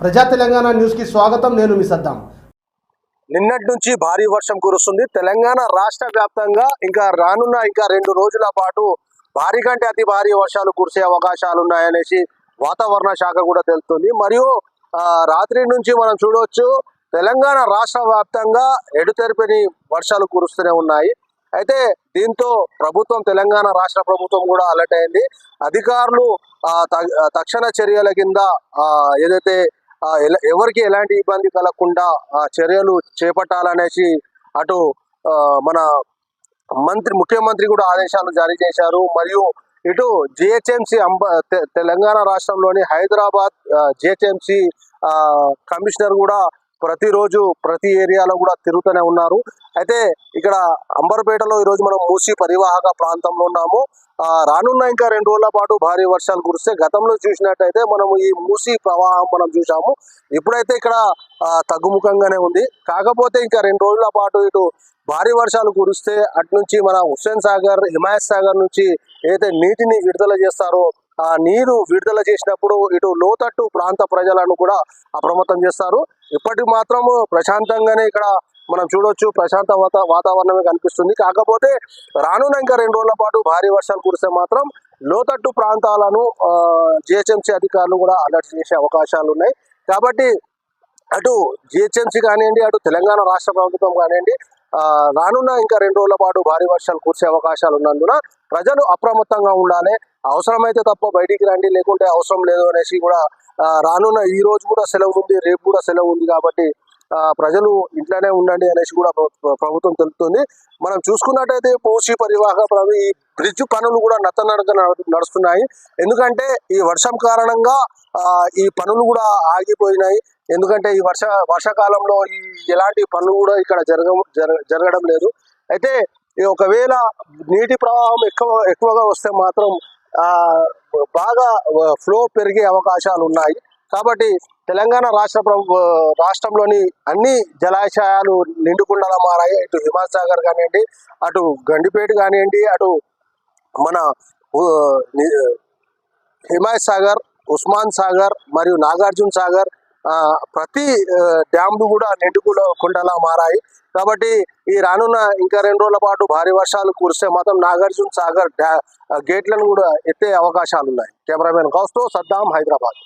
ప్రజా తెలంగాణ న్యూస్కి స్వాగతం నేను మీ సద్దాం. నిన్నటి నుంచి భారీ వర్షం కురుస్తుంది. తెలంగాణ రాష్ట్ర వ్యాప్తంగా ఇంకా రానున్న ఇంకా రెండు రోజుల పాటు భారీ కంటే అతి భారీ వర్షాలు కురిసే అవకాశాలు ఉన్నాయనేసి వాతావరణ శాఖ కూడా తెలుస్తుంది మరియు రాత్రి నుంచి మనం చూడవచ్చు తెలంగాణ రాష్ట్ర వ్యాప్తంగా ఎడుతెరిపిని వర్షాలు కురుస్తూనే ఉన్నాయి. అయితే దీంతో ప్రభుత్వం తెలంగాణ రాష్ట్ర ప్రభుత్వం కూడా అలర్ట్ అయింది. అధికారులు తక్షణ చర్యల కింద ఏదైతే ఎవరికి ఎలాంటి ఇబ్బంది కలగకుండా ఆ, చర్యలు చేపట్టాలనేసి అటు మన మంత్రి ముఖ్యమంత్రి కూడా ఆదేశాలు జారీ చేశారు. మరియు ఇటు జిహెచ్ఎంసి అంబ తెలంగాణ రాష్ట్రంలోని హైదరాబాద్ జిహెచ్ఎంసి కమిషనర్ కూడా ప్రతిరోజు ప్రతి ఏరియాలో కూడా తిరుగుతూనే ఉన్నారు. అయితే ఇక్కడ అంబర్పేటలో ఈరోజు మనం మూసి పరివాహక ప్రాంతంలో ఉన్నాము. రానున్న ఇంకా రెండు రోజుల పాటు భారీ వర్షాలు కురిస్తే గతంలో చూసినట్టయితే మనం ఈ మూసి ప్రవాహం మనం చూసాము ఇప్పుడైతే ఇక్కడ తగ్గుముఖంగానే ఉంది. కాకపోతే ఇంకా రెండు రోజుల పాటు ఇటు భారీ వర్షాలు కురిస్తే అటు నుంచి మన హుస్సేన్ సాగర్ హిమాయత్ సాగర్ నుంచి ఏదైతే నీటిని విడుదల చేస్తారో ఆ నీరు విడుదల చేసినప్పుడు ఇటు లోతట్టు ప్రాంత ప్రజలను కూడా అప్రమత్తం చేస్తారు. ఇప్పటికి మాత్రము ప్రశాంతంగానే ఇక్కడ మనం చూడొచ్చు. ప్రశాంత వాత వాతావరణమే కనిపిస్తుంది. కాకపోతే రానున్న ఇంకా రెండు రోజుల పాటు భారీ వర్షాలు కురిస్తే మాత్రం లోతట్టు ప్రాంతాలను జిహెచ్ఎంసీ అధికారులు కూడా అలర్ట్ చేసే అవకాశాలు ఉన్నాయి. కాబట్టి అటు జిహెచ్ఎంసీ కానివ్వండి అటు తెలంగాణ రాష్ట్ర ప్రభుత్వం కానివ్వండి రానున్న ఇంకా రెండు రోజుల పాటు భారీ వర్షాలు కురిసే అవకాశాలు ఉన్నందున ప్రజలు అప్రమత్తంగా ఉండాలి. అవసరమైతే తప్ప బయటికి రండి లేకుంటే అవసరం లేదు అనేసి కూడా రానున్న ఈ రోజు కూడా సెలవు ఉంది రేపు కూడా సెలవు ఉంది కాబట్టి ప్రజలు ఇంట్లోనే ఉండండి అనేసి కూడా ప్రభుత్వం తెలుపుతుంది. మనం చూసుకున్నట్టయితే పోసి పరివాహక ఈ బ్రిడ్జ్ పనులు కూడా నత్తనడక నడుస్తున్నాయి. ఎందుకంటే ఈ వర్షం కారణంగా ఈ పనులు కూడా ఆగిపోయినాయి. ఎందుకంటే ఈ వర్ష వర్షాకాలంలో ఈ ఎలాంటి పనులు కూడా ఇక్కడ జరగ జరగ- జరగడం లేదు. అయితే ఈ ఒకవేళ నీటి ప్రవాహం ఎక్కువ ఎక్కువగా వస్తే మాత్రం బాగా ఫ్లో పెరిగే అవకాశాలు ఉన్నాయి. కాబట్టి తెలంగాణ రాష్ట్ర ప్రభు రాష్ట్రంలోని అన్ని జలాశయాలు నిండుకుండలా మారాయి. ఇటు హిమాయత్ సాగర్ కానివ్వండి అటు గండిపేట కానివ్వండి అటు మన ఊ, సాగర్ ఉస్మాన్ సాగర్ మరియు నాగార్జున సాగర్ ప్రతి ఆ, డ్యామ్లు కూడా నిండుకుల కుండలా మారాయి. కాబట్టి ఈ రానున్న ఇంకా రెండు రోజుల పాటు భారీ వర్షాలు కురిస్తే మాత్రం నాగార్జున సాగర్ గేట్లను కూడా ఎత్తే అవకాశాలు ఉన్నాయి కెమెరామెన్ కౌస్తో సద్దాం హైదరాబాద్.